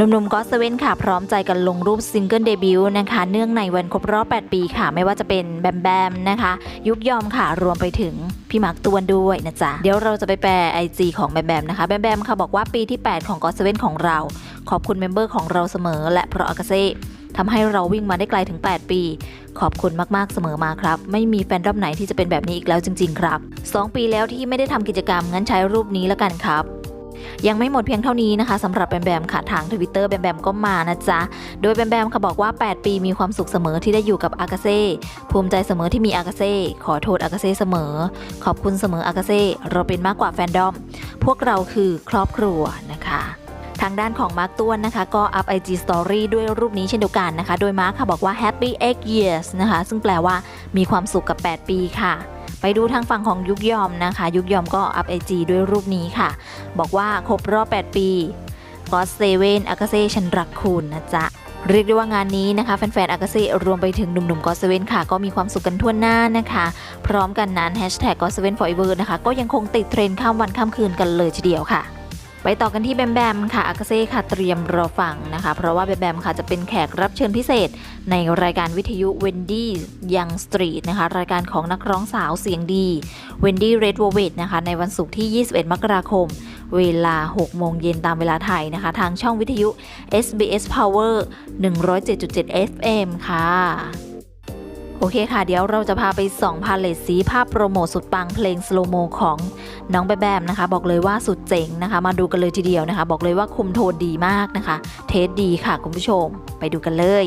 หนุ่มๆก็เซเว่นค่ะ พร้อมใจกันลงรูปซิงเกิลเดบิวต์นะคะ เนื่องในวันครบรอบ 8 ปีค่ะ ไม่ว่าจะเป็นแบมแบมนะคะ ยุกยอมค่ะ รวมไปถึงพี่มาร์คตวนด้วยนะจ๊ะ เดี๋ยวเราจะไปแปล IG ของแบมแบมนะคะ แบมแบมค่ะบอกว่าปีที่ 8 ของก็เซเว่นของเรา ขอบคุณเมมเบอร์ของเราเสมอ และเพราะอากาเซ่ทำให้เราวิ่งมาได้ไกลถึง 8 ปี ขอบคุณมากๆเสมอมาครับ ไม่มีแฟนดอมไหนที่จะเป็นแบบนี้อีกแล้วจริง ๆ ครับ 2 ปีแล้วที่ไม่ได้ทำกิจกรรมงั้นใช้รูปนี้แล้วกันครับ ยังไม่หมดเพียงเท่านี้นะคะสำหรับแบมแบมค่ะทางทวิตเตอร์แบมแบมก็มานะจ๊ะ โดยแบมแบมค่ะบอกว่า 8 ปีมีความสุขเสมอที่ได้อยู่กับอากาเซ่ภูมิใจเสมอที่มีอากาเซ่ขอโทษอากาเซ่เสมอ ขอบคุณเสมออากาเซ่เราเป็นมากกว่าแฟนดอม พวกเราคือครอบครัวนะคะ ทางด้านของมาร์คต้วนนะคะ ก็อัพ IG Story ด้วยรูปนี้เช่นเดียวกันนะคะ โดยมาร์คค่ะบอกว่า Happy 8 years นะคะ ซึ่งแปลว่ามีความสุขกับ 8 ปีค่ะไปดูทางฝั่งของยุกยอมนะคะ ยุกยอมก็อัพ IG ด้วยรูปนี้ค่ะ บอกว่าครบรอบ 8 ปีก็เซเว่นอากาเซ่ฉันรักคุณนะจ๊ะ เรียกได้ว่างานนี้นะคะ แฟนๆอากาเซ่รวมไปถึงหนุ่มๆก็เซเว่นค่ะ ก็มีความสุขกันทั่วหน้านะคะ พร้อมกันนั้นแฮชแท็กก็เซเว่นฟอร์เวอร์นะคะ ก็ยังคงติดเทรนด์ข้ามวันข้ามคืนกันเลยทีเดียวค่ะ ไปต่อกันที่แบมแบมค่ะอากาเซ่ค่ะเตรียมรอฟังนะคะ เพราะว่าแบมแบมค่ะจะเป็นแขกรับเชิญพิเศษ ในรายการวิทยุ Wendy Young Street นะคะ รายการของนักร้องสาวเสียงดี Wendy Red w o v e t นะคะ ในวันศุกร์ที่ 21 มกราคม เวลา 6 โมงเย็นตามเวลาไทยนะคะ ทางช่องวิทยุ SBS Power 107.7 FM ค่ะ โอเคค่ะ เดี๋ยวเราจะพาไปส่องพาเลตสีภาพโปรโมทสุดปังเพลงสโลโมของน้องแบแบมนะคะ บอกเลยว่าสุดเจ๋งนะคะ มาดูกันเลยทีเดียวนะคะ บอกเลยว่าคุมโทนดีมากนะคะ เทสดีค่ะคุณผู้ชม ไปดูกันเลย